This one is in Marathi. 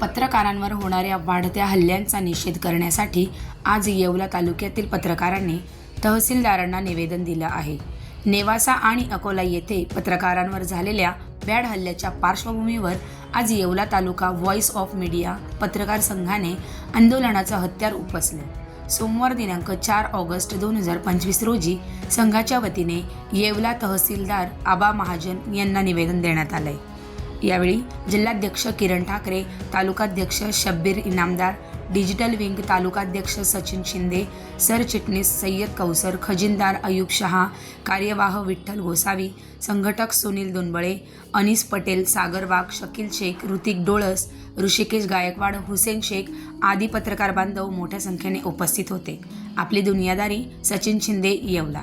पत्रकारांवर होणाऱ्या वाढत्या हल्ल्यांचा निषेध करण्यासाठी आज येवला तालुक्यातील पत्रकारांनी तहसीलदारांना निवेदन दिलं आहे. नेवासा आणि अकोला येथे पत्रकारांवर झालेल्या बॅड हल्ल्याच्या पार्श्वभूमीवर आज Yeola taluka voice of media पत्रकार संघाने आंदोलनाचं हत्यार उपसलं. सोमवार दिनांक चार ऑगस्ट दोन हजार पंचवीस रोजी संघाच्या वतीने येवला तहसीलदार आबा महाजन यांना निवेदन देण्यात आलंय. यावेळी जिल्हाध्यक्ष किरण ठाकरे तालुकाध्यक्ष शब्बीर इनामदार डिजिटल विंग तालुकाध्यक्ष सचिन शिंदे सरचिटणीस सय्यद कौसर खजिनदार अयूब शहा कार्यवाह विठ्ठल गोसावी संघटक सुनील दोनबळे अनिस पटेल सागर वाघ शकील शेख ऋतिक डोळस ऋषिकेश गायकवाड हुसेन शेख आदी पत्रकार बांधव मोठ्या संख्येने उपस्थित होते. आपली दुनियादारी सचिन शिंदे येवला.